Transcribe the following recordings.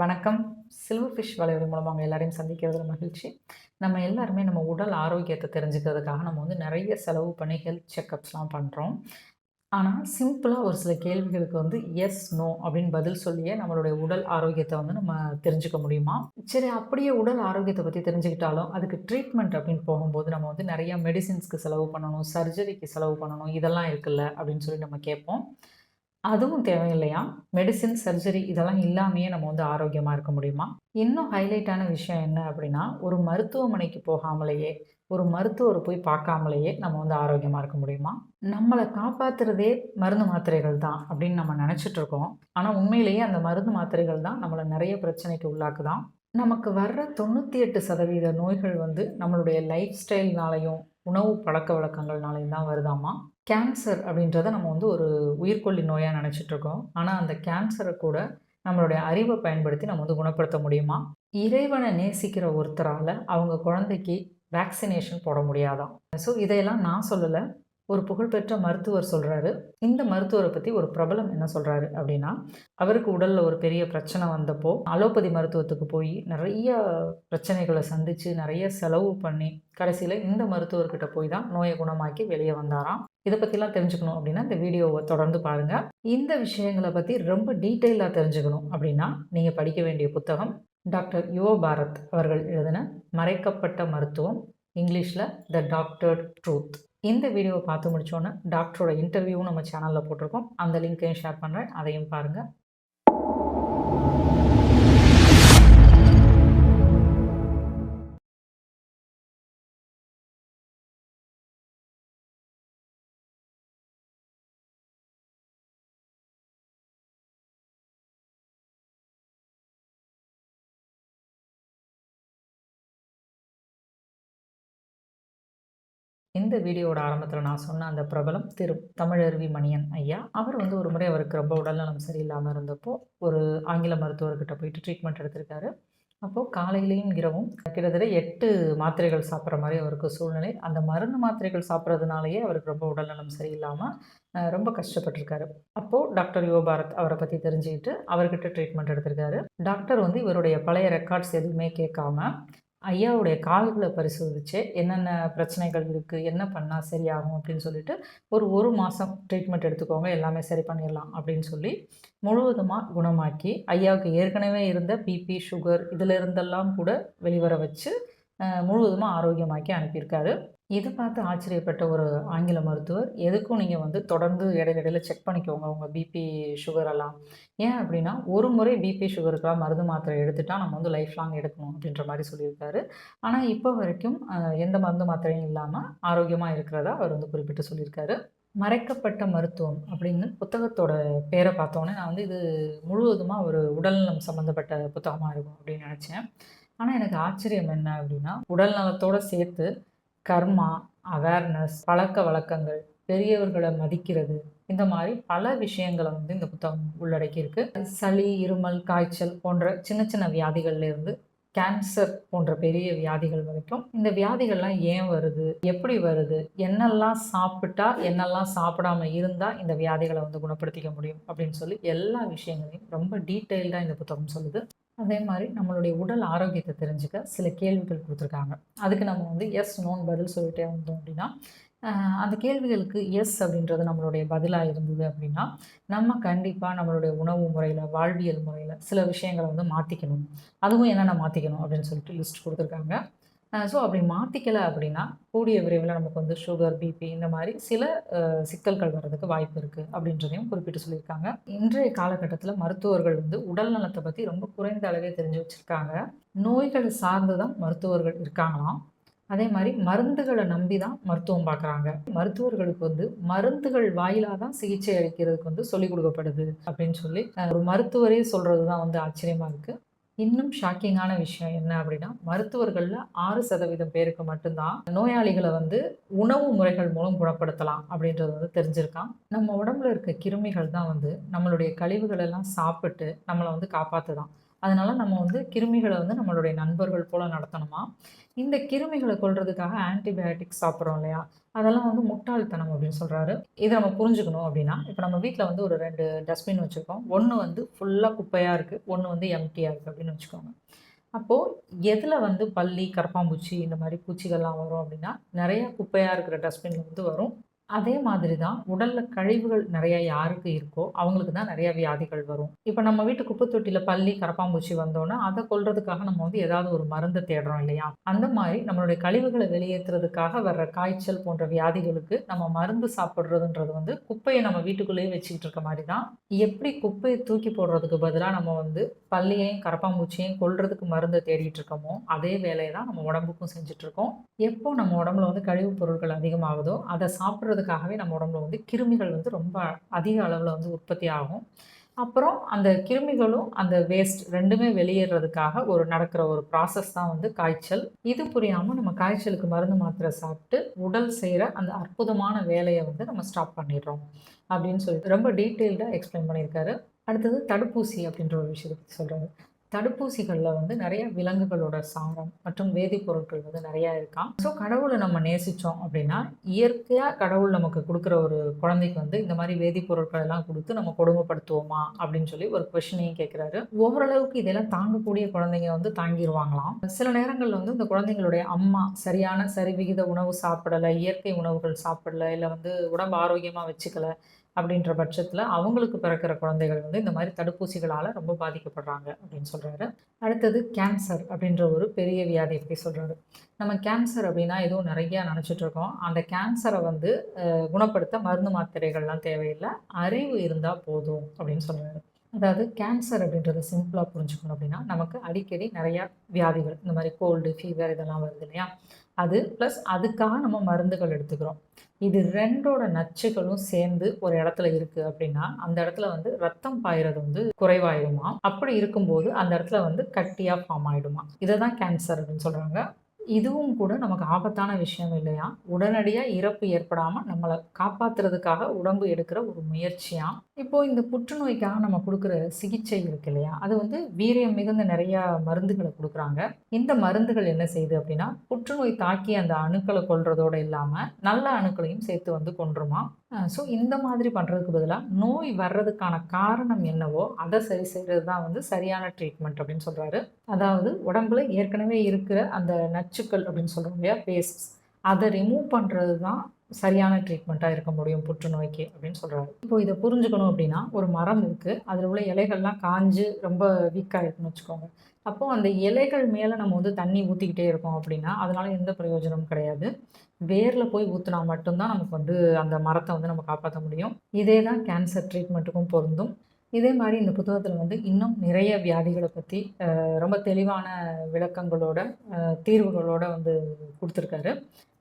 வணக்கம். Silver fish வலைவலி மூலமாக அவங்க எல்லாரையும் சந்திக்கிறதுல மகிழ்ச்சி. நம்ம எல்லாருமே நம்ம உடல் ஆரோக்கியத்தை தெரிஞ்சுக்கிறதுக்காக நம்ம வந்து நிறைய செலவு பண்ணி ஹெல்த் செக்கப்ஸ்லாம் பண்ணுறோம் ஆனால் சிம்பிளாக ஒரு சில கேள்விகளுக்கு வந்து எஸ் நோ அப்படின்னு பதில் சொல்லியே நம்மளுடைய உடல் ஆரோக்கியத்தை வந்து நம்ம தெரிஞ்சுக்க முடியுமா? சரி அப்படியே உடல் ஆரோக்கியத்தை பற்றி தெரிஞ்சுக்கிட்டாலும் அதுக்கு ட்ரீட்மெண்ட் அப்படின்னு போகும்போது நம்ம வந்து நிறைய மெடிசின்ஸ்க்கு செலவு பண்ணணும் சர்ஜரிக்கு செலவு பண்ணணும் இதெல்லாம் இருக்குல்ல அப்படின்னு சொல்லி நம்ம கேட்போம். அதுவும் தேவையில்லையா? மெடிசின் சர்ஜரி இதெல்லாம் இல்லாமையே நம்ம வந்து ஆரோக்கியமாக இருக்க முடியுமா? இன்னும் ஹைலைட்டான விஷயம் என்ன அப்படின்னா ஒரு மருத்துவமனைக்கு போகாமலேயே ஒரு மருத்துவர் போய் பார்க்காமலேயே நம்ம வந்து ஆரோக்கியமாக இருக்க முடியுமா? நம்மளை காப்பாற்றுறதே மருந்து மாத்திரைகள் தான் அப்படின்னு நம்ம நினச்சிட்டு இருக்கோம். ஆனால் உண்மையிலேயே அந்த மருந்து மாத்திரைகள் தான் நம்மளை நிறைய பிரச்சனைக்கு உள்ளாக்குதான். நமக்கு வர்ற தொண்ணூற்றி எட்டு சதவீத நோய்கள் வந்து நம்மளுடைய லைஃப் ஸ்டைல்னாலையும் உணவு பழக்க வழக்கங்கள்னாலையும் தான் வருதாமா? கேன்சர் அப்படின்றத நம்ம வந்து ஒரு உயிர்கொல்லி நோயாக நினச்சிட்ருக்கோம் ஆனால் அந்த கேன்சரை கூட நம்மளுடைய அறிவை பயன்படுத்தி நம்ம வந்து குணப்படுத்த முடியுமா? இறைவனை நேசிக்கிற ஒருத்தரால் அவங்க குழந்தைக்கு வேக்சினேஷன் போட முடியாதாம். ஸோ இதையெல்லாம் நான் சொல்லலை. ஒரு புகழ்பெற்ற மருத்துவர் சொல்கிறாரு இந்த மருத்துவரை பற்றி ஒரு பிரபலம் என்ன சொல்கிறாரு அப்படின்னா அவருக்கு உடலில் ஒரு பெரிய பிரச்சனை வந்தப்போ அலோபதி மருத்துவத்துக்கு போய் நிறைய பிரச்சனைகளை சந்தித்து நிறைய செலவு பண்ணி கடைசியில் இந்த மருத்துவர்கிட்ட போய் தான் நோயை குணமாக்கி வெளியே வந்தாராம். இதை பற்றிலாம் தெரிஞ்சுக்கணும் அப்படின்னா இந்த வீடியோவை தொடர்ந்து பாருங்கள் இந்த விஷயங்களை பற்றி ரொம்ப டீட்டெயிலாக தெரிஞ்சுக்கணும் அப்படின்னா நீங்கள் படிக்க வேண்டிய புத்தகம் டாக்டர் யுவ பாரத் அவர்கள் எழுதின மறைக்கப்பட்ட மருத்துவம் இங்கிலீஷில் த டாக்டர் ட்ரூத். இந்த வீடியோவை பார்த்து முடிச்சோன்னே டாக்டரோட இன்டர்வியூவும் நம்ம சேனலில் போட்டிருக்கோம். அந்த லிங்க்கையும் ஷேர் பண்ணுறேன் அதையும் பாருங்கள் இந்த வீடியோவோட ஆரம்பத்தில் நான் சொன்ன அந்த பிரபலம் திரு தமிழருவி மணியன் ஐயா அவர் வந்து ஒரு முறை அவருக்கு ரொம்ப உடல்நலம் சரியில்லாமல் இருந்தப்போ ஒரு ஆங்கில மருத்துவர்கிட்ட போயிட்டு ட்ரீட்மெண்ட் எடுத்திருக்காரு. அப்போது காலையிலையும் இரவும் கிட்டத்தட்ட எட்டு மாத்திரைகள் சாப்பிட்ற மாதிரி அவருக்கு சூழ்நிலை. அந்த மருந்து மாத்திரைகள் சாப்பிட்றதுனாலேயே அவருக்கு ரொம்ப உடல்நலம் சரியில்லாமல் ரொம்ப கஷ்டப்பட்டிருக்காரு. அப்போது டாக்டர் யுவபாரத் அவரை பற்றி தெரிஞ்சுக்கிட்டு அவர்கிட்ட ட்ரீட்மெண்ட் எடுத்திருக்காரு. டாக்டர் வந்து இவருடைய பழைய ரெக்கார்ட்ஸ் எதுவுமே கேட்காம ஐயாவுடைய கால்களை பரிசோதித்து என்னென்ன பிரச்சனைகள் இருக்குது என்ன பண்ணால் சரியாகும் அப்படின்னு சொல்லிட்டு ஒரு ஒரு மாதம் ட்ரீட்மெண்ட் எடுத்துக்கோங்க எல்லாமே சரி பண்ணிடலாம் அப்படின்னு சொல்லி முழுவதுமாக குணமாக்கி ஐயாவுக்கு ஏற்கனவே இருந்த பிபி சுகர் இதில் இருந்தெல்லாம் கூட வெளிவர வச்சு முழுவதுமாக ஆரோக்கியமாக்கி அனுப்பியிருக்காரு. இது பார்த்து ஆச்சரியப்பட்ட ஒரு ஆங்கில மருத்துவர் எதுக்கும் நீங்கள் வந்து தொடர்ந்து இடையில செக் பண்ணிக்கோங்க உங்கள் பிபி சுகரெல்லாம் ஏன் அப்படின்னா ஒரு முறை பிபி சுகருக்கெல்லாம் மருந்து மாத்திரை எடுத்துட்டால் நம்ம வந்து லைஃப் லாங் எடுக்கணும் அப்படின்ற மாதிரி சொல்லியிருக்காரு. ஆனால் இப்போ வரைக்கும் எந்த மருந்து மாத்திரையும் இல்லாமல் ஆரோக்கியமாக இருக்கிறதா அவர் வந்து குறிப்பிட்டு சொல்லியிருக்காரு. மறைக்கப்பட்ட மருத்துவம் அப்படின்னு புத்தகத்தோட பேரை பார்த்தோன்னே நான் வந்து இது முழுவதுமாக ஒரு உடல்நலம் சம்மந்தப்பட்ட புத்தகமாக இருக்கும் அப்படின்னு நினச்சேன். ஆனால் எனக்கு ஆச்சரியம் என்ன அப்படின்னா உடல் நலத்தோடு சேர்த்து கர்மா அவேர்னஸ் பழக்க வழக்கங்கள் பெரியவர்களை மதிக்கிறது இந்த மாதிரி பல விஷயங்களை வந்து இந்த புத்தகம் உள்ளடக்கி இருக்கு சளி இருமல் காய்ச்சல் போன்ற சின்ன சின்ன வியாதிகள்ல இருந்து கேன்சர் போன்ற பெரிய வியாதிகள் வரைக்கும் இந்த வியாதிகள்லாம் ஏன் வருது எப்படி வருது என்னெல்லாம் சாப்பிட்டா என்னெல்லாம் சாப்பிடாம இருந்தால் இந்த வியாதிகளை வந்து குணப்படுத்திக்க முடியும் அப்படின்னு சொல்லி எல்லா விஷயங்களையும் ரொம்ப டீட்டெயில்டாக இந்த புத்தகம் சொல்லுது. அதே மாதிரி நம்மளுடைய உடல் ஆரோக்கியத்தை தெரிஞ்சுக்க சில கேள்விகள் கொடுத்துருக்காங்க. அதுக்கு நம்ம வந்து எஸ் நோன் பதில் சொல்லிட்டே வந்தோம் அப்படின்னா அந்த கேள்விகளுக்கு எஸ் அப்படின்றது நம்மளுடைய பதிலாக இருந்தது அப்படின்னா நம்ம கண்டிப்பாக நம்மளுடைய உணவு முறையில் வாழ்வியல் முறையில் சில விஷயங்களை வந்து மாற்றிக்கணும் அதுவும் என்னென்ன மாற்றிக்கணும் அப்படின்னு சொல்லிட்டு லிஸ்ட் கொடுத்துருக்காங்க. ஸோ அப்படி மாற்றிக்கலை அப்படின்னா கூடிய விரைவில் நமக்கு வந்து சுகர் பிபி இந்த மாதிரி சில சிக்கல்கள் வர்றதுக்கு வாய்ப்பு இருக்குது அப்படின்றதையும் குறிப்பிட்டு சொல்லியிருக்காங்க. இன்றைய காலகட்டத்தில் மருத்துவர்கள் வந்து உடல் நலத்தை பற்றி ரொம்ப குறைந்த அளவே தெரிஞ்சு வச்சுருக்காங்க. நோய்கள் சார்ந்து தான் மருத்துவர்கள் இருக்காங்களாம். அதே மாதிரி மருந்துகளை நம்பி தான் மருத்துவம் பார்க்குறாங்க மருத்துவர்களுக்கு வந்து மருந்துகள் வாயிலாக தான் சிகிச்சை அளிக்கிறதுக்கு வந்து சொல்லிக் கொடுக்கப்படுது அப்படின்னு சொல்லி ஒரு மருத்துவரே சொல்கிறது தான் வந்து ஆச்சரியமாக இருக்குது இன்னும் ஷாக்கிங்கான விஷயம் என்ன அப்படின்னா மருத்துவர்களில் ஆறு சதவீதம் பேருக்கு மட்டும்தான் நோயாளிகளை வந்து உணவு முறைகள் மூலம் குணப்படுத்தலாம் அப்படின்றது வந்து தெரிஞ்சிருக்கான். நம்ம உடம்புல இருக்க கிருமிகள் தான் வந்து நம்மளுடைய கழிவுகளெல்லாம் சாப்பிட்டு நம்மளை வந்து காப்பாற்றுதான் அதனால் நம்ம வந்து கிருமிகளை வந்து நம்மளுடைய நண்பர்கள் போல் நடத்தணுமா? இந்த கிருமிகளை கொள்றதுக்காக ஆன்டிபயோட்டிக்ஸ் சாப்பிட்றோம் இல்லையா? அதெல்லாம் வந்து முட்டாள்தனம் அப்படின்னு சொல்கிறாரு இதை நம்ம புரிஞ்சுக்கணும் அப்படின்னா இப்போ நம்ம வீட்டில் வந்து ஒரு ரெண்டு டஸ்ட்பின் வச்சுருக்கோம். ஒன்று வந்து ஃபுல்லாக குப்பையாக இருக்குது ஒன்று வந்து எம்டியாக இருக்குது அப்படின்னு வச்சுக்கோங்க. அப்போது எதில் வந்து பள்ளி கரப்பாம்பூச்சி இந்த மாதிரி பூச்சிகள்லாம் வரும் அப்படின்னா நிறையா குப்பையாக இருக்கிற டஸ்ட்பின் வந்து வரும். அதே மாதிரி தான் உடலில் கழிவுகள் நிறையா யாருக்கு இருக்கோ அவங்களுக்கு தான் நிறையா வியாதிகள் வரும். இப்போ நம்ம வீட்டு குப்பை தொட்டியில் பள்ளி கரப்பாம்பூச்சி வந்தோன்னா அதை கொள்றதுக்காக நம்ம வந்து ஏதாவது ஒரு மருந்து தேடுறோம் இல்லையா? அந்த மாதிரி நம்மளுடைய கழிவுகளை வெளியேற்றுறதுக்காக வர்ற காய்ச்சல் போன்ற வியாதிகளுக்கு நம்ம மருந்து சாப்பிட்றதுன்றது வந்து குப்பையை நம்ம வீட்டுக்குள்ளேயே வச்சுக்கிட்டு இருக்க மாதிரி தான் எப்படி குப்பையை தூக்கி போடுறதுக்கு பதிலாக நம்ம வந்து பள்ளியையும் கரப்பாம்பூச்சியையும் கொள்றதுக்கு மருந்து தேடிட்டு இருக்கோமோ அதே வேலையை தான் நம்ம உடம்புக்கும் செஞ்சுட்டு இருக்கோம். எப்போ நம்ம உடம்புல வந்து கழிவுப் பொருட்கள் அதிகமாகுதோ அதை சாப்பிட்றதுக்காகவே நம்ம உடம்புல வந்து கிருமிகள் வந்து ரொம்ப அதிக அளவில் வந்து உற்பத்தி ஆகும். அப்புறம் அந்த கிருமிகளும் அந்த வேஸ்ட் ரெண்டுமே வெளியேறதுக்காக ஒரு நடக்கிற ஒரு ப்ராசஸ் தான் வந்து காய்ச்சல். இது புரியாமல் நம்ம காய்ச்சலுக்கு மருந்து மாத்திரை சாப்பிட்டு உடல் செய்கிற அந்த அற்புதமான வேலையை வந்து நம்ம ஸ்டாப் பண்ணிடுறோம் அப்படின்னு சொல்லிட்டு ரொம்ப டீட்டெயில்டாக எக்ஸ்பிளைன் பண்ணியிருக்காரு. அடுத்தது தடுப்பூசி அப்படின்ற ஒரு விஷயத்தை பற்றி சொல்கிறாரு தடுப்பூசிகளில் வந்து நிறைய விலங்குகளோட சாரம் மற்றும் வேதிப்பொருட்கள் வந்து நிறையா இருக்கான் ஸோ கடவுளை நம்ம நேசித்தோம் அப்படின்னா இயற்கையாக கடவுள் நமக்கு கொடுக்குற ஒரு குழந்தைக்கு வந்து இந்த மாதிரி வேதிப்பொருட்கள் எல்லாம் கொடுத்து நம்ம கொடுமைப்படுத்துவோமா? அப்படின்னு சொல்லி ஒரு கொஷினையும் கேட்குறாரு ஓரளவுக்கு இதெல்லாம் தாங்கக்கூடிய குழந்தைங்க வந்து தாங்கிடுவாங்களாம் சில நேரங்களில் வந்து இந்த குழந்தைங்களுடைய அம்மா சரியான சரிவிகித உணவு சாப்பிடலை இயற்கை உணவுகள் சாப்பிடல இல்லை வந்து உடம்பு ஆரோக்கியமாக வச்சுக்கல அப்படின்ற பட்சத்தில் அவங்களுக்கு பிறக்கிற குழந்தைகள் வந்து இந்த மாதிரி தடுப்பூசிகளால் ரொம்ப பாதிக்கப்படுறாங்க அப்படின்னு சொல்கிறாரு அடுத்தது கேன்சர் அப்படின்ற ஒரு பெரிய வியாதி பற்றி சொல்கிறாரு நம்ம கேன்சர் அப்படின்னா எதுவும் நிறையா நினச்சிட்ருக்கோம் அந்த கேன்சரை வந்து குணப்படுத்த மருந்து மாத்திரைகள்லாம் தேவையில்லை. அறிவு இருந்தால் போதும் அப்படின்னு சொல்கிறாரு அதாவது கேன்சர் அப்படின்றத சிம்பிளாக புரிஞ்சுக்கணும் அப்படின்னா நமக்கு அடிக்கடி நிறையா வியாதிகள் இந்த மாதிரி கோல்டு ஃபீவர் இதெல்லாம் வருது இல்லையா? அது ப்ளஸ் அதுக்காக நம்ம மருந்துகள் எடுத்துக்கிறோம். இது ரெண்டோட நச்சுகளும் சேர்ந்து ஒரு இடத்துல இருக்குது அப்படின்னா அந்த இடத்துல வந்து ரத்தம் பாயிறது வந்து குறைவாயிடுமா? அப்படி இருக்கும்போது அந்த இடத்துல வந்து கட்டியாக ஃபார்ம் ஆகிடுமா இதை தான் கேன்சர் அப்படின்னு சொல்கிறாங்க இதுவும் கூட நமக்கு ஆபத்தான விஷயம் இல்லையா? உடனடியாக இறப்பு ஏற்படாமல் நம்மளை காப்பாற்றுறதுக்காக உடம்பு எடுக்கிற ஒரு முயற்சியாக இப்போது இந்த புற்றுநோய்க்காக நம்ம கொடுக்குற சிகிச்சை இருக்கு இல்லையா? அது வந்து வீரியம் மிகுந்த நிறையா மருந்துகளை கொடுக்குறாங்க. இந்த மருந்துகள் என்ன செய்யுது அப்படின்னா புற்றுநோய் தாக்கி அந்த அணுக்களை கொள்றதோடு இல்லாமல் நல்ல அணுக்களையும் சேர்த்து வந்து கொன்றுமா? ஸோ இந்த மாதிரி பண்ணுறதுக்கு பதிலாக நோய் வர்றதுக்கான காரணம் என்னவோ அதை சரி செய்கிறது தான் வந்து சரியான ட்ரீட்மெண்ட் அப்படின்னு சொல்கிறாரு அதாவது உடம்புல ஏற்கனவே இருக்கிற அந்த நச்சுக்கள் அப்படின்னு சொல்கிறோம் இல்லையா பேஸ்ட் அதை ரிமூவ் பண்ணுறது தான் சரியான ட்ரீட்மெண்ட்டாக இருக்க முடியும் புற்றுநோய்க்கு அப்படின்னு சொல்கிறாரு இப்போ இதை புரிஞ்சுக்கணும் அப்படின்னா ஒரு மரம் இருக்குது அதில் உள்ள இலைகள்லாம் காஞ்சு ரொம்ப வீக்காக இருக்குன்னு வச்சுக்கோங்க. அப்போது அந்த இலைகள் மேலே நம்ம வந்து தண்ணி ஊற்றிக்கிட்டே இருக்கோம் அப்படின்னா அதனால் எந்த பிரயோஜனமும் கிடையாது. வேரில் போய் ஊற்றினா மட்டும்தான் நமக்கு வந்து அந்த மரத்தை வந்து நம்ம காப்பாற்ற முடியும். இதே தான் கேன்சர் ட்ரீட்மெண்ட்டுக்கும் பொருந்தும். இதே மாதிரி இந்த புத்தகத்தில் வந்து இன்னும் நிறைய வியாதிகளை பற்றி ரொம்ப தெளிவான விளக்கங்களோட தீர்வுகளோட வந்து கொடுத்துருக்காரு.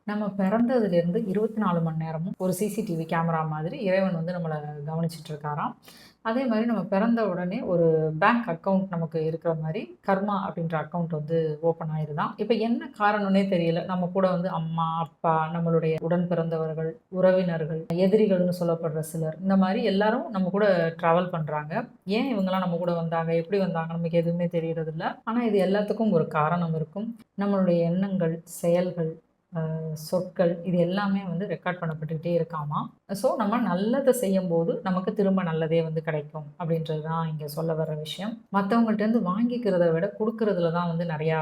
நம்ம பிறந்ததுலேருந்து இருபத்தி நாலு மணி நேரமும் ஒரு சிசிடிவி கேமரா மாதிரி இறைவன் வந்து நம்மளை கவனிச்சிட்டு இருக்காராம் அதே மாதிரி நம்ம பிறந்த உடனே ஒரு பேங்க் அக்கௌண்ட் நமக்கு இருக்கிற மாதிரி கர்மா அப்படின்ற அக்கௌண்ட் வந்து ஓப்பன் ஆயிருதான் இப்போ என்ன காரணம்னே தெரியல. நம்ம கூட வந்து அம்மா அப்பா நம்மளுடைய உடன் பிறந்தவர்கள் உறவினர்கள் எதிரிகள்னு சொல்லப்படுற சிலர் இந்த மாதிரி எல்லாரும் நம்ம கூட ட்ராவல் பண்ணுறாங்க ஏன் இவங்கெல்லாம் நம்ம கூட வந்தாங்க? எப்படி வந்தாங்க? நமக்கு எதுவுமே தெரியறதில்ல. ஆனால் இது எல்லாத்துக்கும் ஒரு காரணம் இருக்கும். நம்மளுடைய எண்ணங்கள் செயல்கள் சொற்கள் இது எல்லாமே வந்து ரெக்கார்ட் பண்ணப்பட்டுக்கிட்டே இருக்காமா? ஸோ நம்ம நல்லதை செய்யும் போது நமக்கு திரும்ப நல்லதே வந்து கிடைக்கும் அப்படின்றது தான் இங்கே சொல்ல வர விஷயம். மற்றவங்கள்ட்டேருந்து வாங்கிக்கிறத விட கொடுக்கறதுல தான் வந்து நிறையா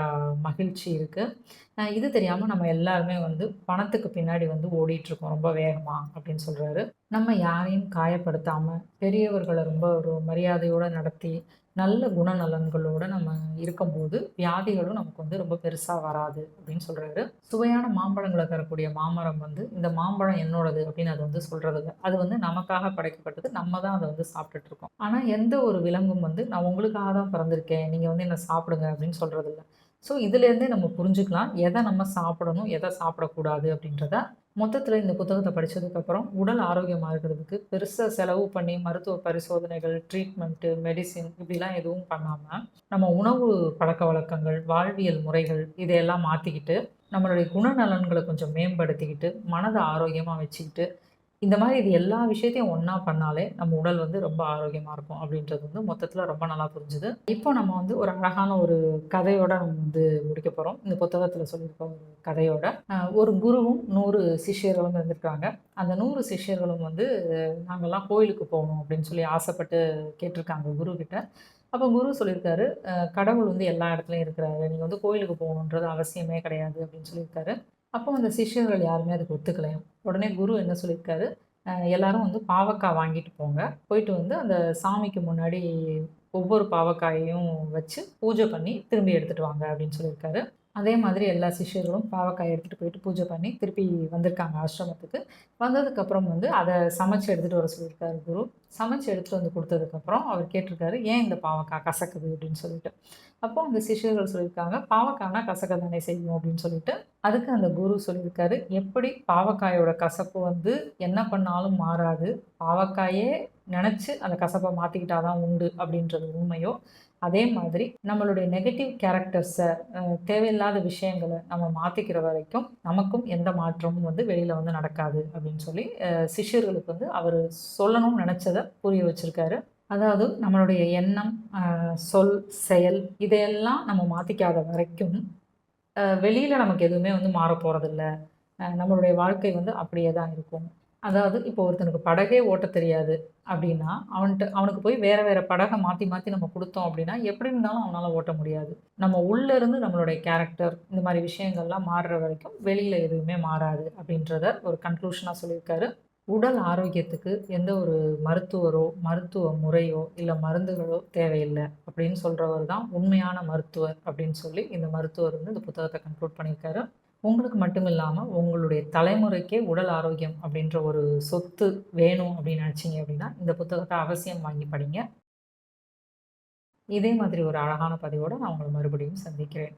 மகிழ்ச்சி இருக்குது இது தெரியாமல் நம்ம எல்லாருமே வந்து பணத்துக்கு பின்னாடி வந்து ஓடிட்டுருக்கோம் ரொம்ப வேகமாக அப்படின்னு சொல்கிறாரு நம்ம யாரையும் காயப்படுத்தாமல் பெரியவர்களை ரொம்ப ஒரு மரியாதையோடு நடத்தி நல்ல குணநலன்களோடு நம்ம இருக்கும்போது வியாதிகளும் நமக்கு வந்து ரொம்ப பெருசாக வராது அப்படின்னு சொல்கிறாரு சுவையான மாம்பழங்களை தரக்கூடிய மாமரம் வந்து இந்த மாம்பழம் என்னோடது அப்படின்னு அது வந்து சொல்கிறது அது வந்து நமக்காக படைக்கப்பட்டது நம்ம தான் அதை வந்து சாப்பிட்டுட்டு இருக்கோம் ஆனால் எந்த ஒரு விலங்கும் வந்து நான் உங்களுக்காக தான் பிறந்திருக்கேன் நீங்கள் வந்து என்னை சாப்பிடுங்க அப்படின்னு சொல்கிறது இல்லை ஸோ இதுலேருந்தே நம்ம புரிஞ்சுக்கலாம். எதை நம்ம சாப்பிடணும் எதை சாப்பிடக்கூடாது அப்படின்றத. மொத்தத்தில் இந்த புத்தகத்தை படித்ததுக்கப்புறம் உடல் ஆரோக்கியமாக இருக்கிறதுக்கு பெருசாக செலவு பண்ணி மருத்துவ பரிசோதனைகள் ட்ரீட்மெண்ட்டு மெடிசின் இப்படிலாம் எதுவும் பண்ணாமல் நம்ம உணவு பழக்க வழக்கங்கள் வாழ்வியல் முறைகள் இதையெல்லாம் மாற்றிக்கிட்டு நம்மளுடைய குணநலன்களை கொஞ்சம் மேம்படுத்திக்கிட்டு மனதை ஆரோக்கியமாக வச்சுக்கிட்டு இந்த மாதிரி இது எல்லா விஷயத்தையும் ஒன்றா பண்ணாலே நம்ம உடல் வந்து ரொம்ப ஆரோக்கியமாக இருக்கும் அப்படின்றது வந்து மொத்தத்தில் ரொம்ப நல்லா புரிஞ்சுது. இப்போ நம்ம வந்து ஒரு அழகான ஒரு கதையோட நம்ம வந்து முடிக்க போகிறோம் இந்த புத்தகத்தில் சொல்லியிருக்க ஒரு கதையோட ஒரு குருவும் நூறு சிஷ்யர்களும் இருந்திருக்காங்க. அந்த நூறு சிஷ்யர்களும் வந்து நாங்கள்லாம் கோயிலுக்கு போகணும் அப்படின்னு சொல்லி ஆசைப்பட்டு கேட்டிருக்காங்க குரு கிட்ட. அப்போ குரு சொல்லியிருக்காரு கடவுள் வந்து எல்லா இடத்துலையும் இருக்கிறாரு. நீங்கள் வந்து கோயிலுக்கு போகணுன்றது அவசியமே கிடையாது அப்படின்னு சொல்லியிருக்காரு. அப்போ அந்த சிஷ்யர்கள் யாருமே அதுக்கு ஒத்துக்கலையும். உடனே குரு என்ன சொல்லியிருக்காரு? எல்லாரும் வந்து பாவக்காய் வாங்கிட்டு போங்க. போயிட்டு வந்து அந்த சாமிக்கு முன்னாடி ஒவ்வொரு பாவக்காயையும் வச்சு பூஜை பண்ணி திரும்பி எடுத்துகிட்டு வாங்க அப்படின்னு சொல்லியிருக்காரு. அதே மாதிரி எல்லா சிஷ்யர்களும் பாவக்காய் எடுத்துகிட்டு போயிட்டு பூஜை பண்ணி திருப்பி வந்திருக்காங்க ஆசிரமத்துக்கு. வந்ததுக்கப்புறம் வந்து அதை சமைச்சு எடுத்துகிட்டு வர சொல்லியிருக்காரு குரு. சமைச்சு எடுத்துகிட்டு வந்து கொடுத்ததுக்கப்புறம் அவர் கேட்டிருக்காரு ஏன் இந்த பாவக்காய் கசக்குது? அப்படின்னு சொல்லிட்டு. அப்போது அந்த சிஷ்யர்கள் சொல்லியிருக்காங்க பாவக்காய்னா கசக்க தானே செய்யும் அப்படின்னு சொல்லிட்டு. அதுக்கு அந்த குரு சொல்லியிருக்காரு எப்படி பாவக்காயோட கசப்பு வந்து என்ன பண்ணாலும் மாறாது. பாவக்காயே நினச்சி அந்த கசப்பை மாற்றிக்கிட்டாதான் உண்டு அப்படின்றது உண்மையோ அதே மாதிரி நம்மளுடைய நெகட்டிவ் கேரக்டர்ஸை தேவையில்லாத விஷயங்களை நம்ம மாற்றிக்கிற வரைக்கும் நமக்கும் எந்த மாற்றமும் வந்து வெளியில் வந்து நடக்காது அப்படின்னு சொல்லி சிஷியர்களுக்கு சிஷ்யர்களுக்கு வந்து அவர் சொல்லணும்னு நினச்சதை புரிய வச்சுருக்காரு. அதாவது நம்மளுடைய எண்ணம் சொல் செயல் இதையெல்லாம் நம்ம மாற்றிக்காத வரைக்கும் வெளியில் நமக்கு எதுவுமே வந்து மாற போகிறதில்ல நம்மளுடைய வாழ்க்கை வந்து அப்படியே தான் இருக்கும். அதாவது இப்போ ஒருத்தனுக்கு படகே ஓட்ட தெரியாது அப்படின்னா அவன்கிட்ட அவனுக்கு போய் வேற வேற படகை மாற்றி மாற்றி நம்ம கொடுத்தோம் அப்படின்னா எப்படி இருந்தாலும் அவனால் ஓட்ட முடியாது. நம்ம உள்ளேருந்து நம்மளுடைய கேரக்டர் இந்த மாதிரி விஷயங்கள்லாம் மாறுற வரைக்கும் வெளியில் எதுவுமே மாறாது அப்படின்றத ஒரு கன்க்ளூஷனாக சொல்லியிருக்காரு. உடல் ஆரோக்கியத்துக்கு எந்த ஒரு மருத்துவரோ மருத்துவ முறையோ இல்லை மருந்துகளோ தேவையில்லை அப்படின்னு சொல்கிறவர் தான் உண்மையான மருத்துவர் அப்படின்னு சொல்லி இந்த மருத்துவர் வந்து இந்த புத்தகத்தை கன்க்ளூட் பண்ணியிருக்காரு. உங்களுக்கு மட்டும் இல்லாமல் உங்களுடைய தலைமுறைக்கே உடல் ஆரோக்கியம் அப்படின்ற ஒரு சொத்து வேணும் அப்படின்னு நினச்சிங்க அப்படின்னா இந்த புத்தகத்தை அவசியம் வாங்கி படிங்க. இதே மாதிரி ஒரு அழகான பதிவோடு நான் உங்களை மறுபடியும் சந்திக்கிறேன்.